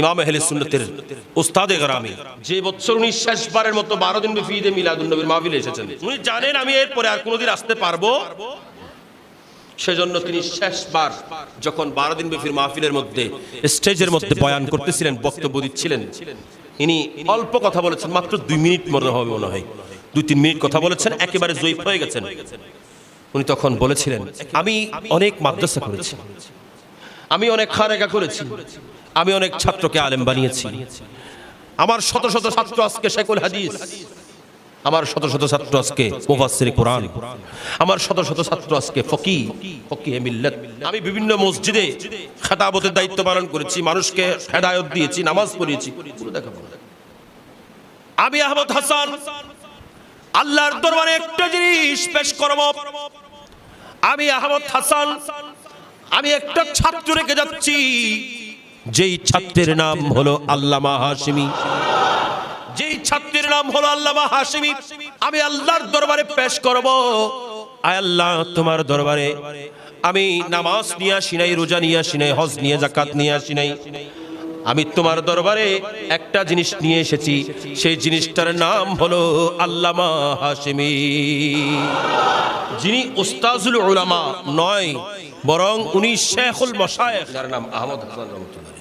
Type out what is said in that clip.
ইমাম আহলে সুন্নতের উস্তাদে গ্রামে। যে বছর উনি শেষবারের মতো বারো দিন ব্যাপী ঈদে মিলাদুন নবীর মাহফিলে এসেছেন। উনি জানেন আমি এরপরে আর কোনোদিন আসতে পারব। সেজন্য তিনি শেষবার যখন বারো দিন ব্যাপীর মাহফিলের মধ্যে স্টেজের মধ্যে বয়ান করতেছিলেন বক্তব্য দিচ্ছিলেন ইনি অল্প কথা বলেছেন মাত্র দুই মিনিট মনে হবে মনে হয়। দুই তিন মিনিট কথা বলেছেন একেবারে জয়ীফ হয়ে গেছেন। উনি তখন বলেছিলেন আমি অনেক মাদ্রাসা করেছি। আমি অনেক খারেকা করেছি। আমি অনেক ছাত্রকে আলেম বানিয়েছি। আমার শত শত ছাত্র আজকে শেখুল হাদিস। আমার শত শত ছাত্র আজকে মুফাসসির কোরআন। আমার শত শত ছাত্র আজকে ফকি ফকি মিল্লাত। আমি বিভিন্ন মসজিদে খেতাবতের দায়িত্ব পালন করেছি, মানুষকে হেদায়ত দিয়েছি, নামাজ পড়িয়েছি। আমি আহমদ হাসান। আল্লাহর দরবারে একটা জিনিস পেশ করব। আমি আহমদ হাসান। আমি একটা ছাত্র রেখে যাচ্ছি, যেই ছাত্রের নাম হলো আল্লামা হাসিমি যেই ছাত্রের নাম হলো আল্লামা হাসিমি আমি আল্লাহর দরবারে পেশ করব। আয় আল্লাহ, তোমার দরবারে আমি নামাজ নিয়ে আসি নাই, রোজা নিয়ে আসি নাই, হজ নিয়ে জাকাত নিয়ে আসি নাই। আমি তোমার দরবারে একটা জিনিস নিয়ে এসেছি। সেই জিনিসটার নাম হলো আল্লামা হাসিমি যিনি উস্তাজুল উলামা নয়, বরং উনি শেখুল মশায়েখ। যার নাম আহমদ হাসান রহমতুল্লাহ।